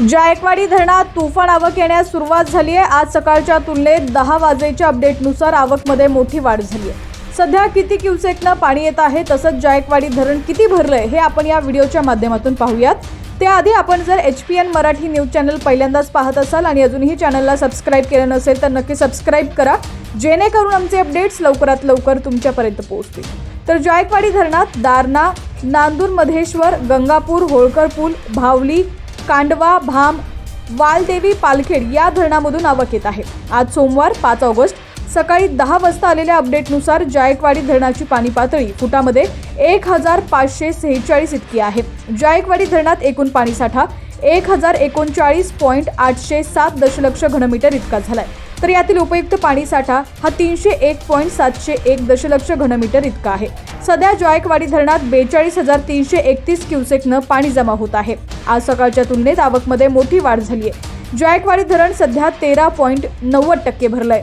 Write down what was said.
जायकवाडी धरणात तुफान आवक येण्यास सुरुवात झाली आहे. आज सकाळच्या तुलनेत दहा वाजेच्या अपडेटनुसार आवकमध्ये मोठी वाढ झाली आहे. सध्या किती क्युसेकनं पाणी येत आहे तसंच जायकवाडी धरण किती भरलंय हे आपण या व्हिडिओच्या माध्यमातून पाहूयात. त्याआधी आपण जर H P N Marathi news channel पहिल्यांदाच पाहत असाल आणि अजूनही चॅनलला सबस्क्राईब केलं नसेल तर नक्की सबस्क्राईब करा. जेणेकरून आमचे अपडेट्स लवकरात लवकर तुमच्यापर्यंत पोहोचतील. तर जायकवाडी धरणात दारणा नांदूर मधेश्वर गंगापूर होळकर पूल भावली कांडवा भाम वालदेवी पालखेड या धरणामधून आवक येत आहे. आज सोमवार पाच ऑगस्ट सकाळी दहा वाजता आलेल्या अपडेटनुसार जायकवाडी धरणाची पाणी पातळी फुटामध्ये एक हजार पाचशे सेहेचाळीस इतकी आहे. जायकवाडी धरणात एकूण पाणीसाठा एक हजार एकोणचाळीस पॉईंट आठशे सात दशलक्ष घनमीटर इतका झालाय. तर यातील उपयुक्त पाणीसाठा हा तीनशे एक पॉईंट सातशे एक दशलक्ष घनमीटर इतका आहे. सध्या जायकवाडी धरणात बेचाळीस हजार तीनशे एकतीस क्युसेकनं पाणी जमा होत आहे. आज सकाळच्या तुलनेत आवकमध्ये मोठी वाढ झाली आहे जायकवाडी धरण सध्या तेरा पॉईंट नव्वद टक्के भरलंय.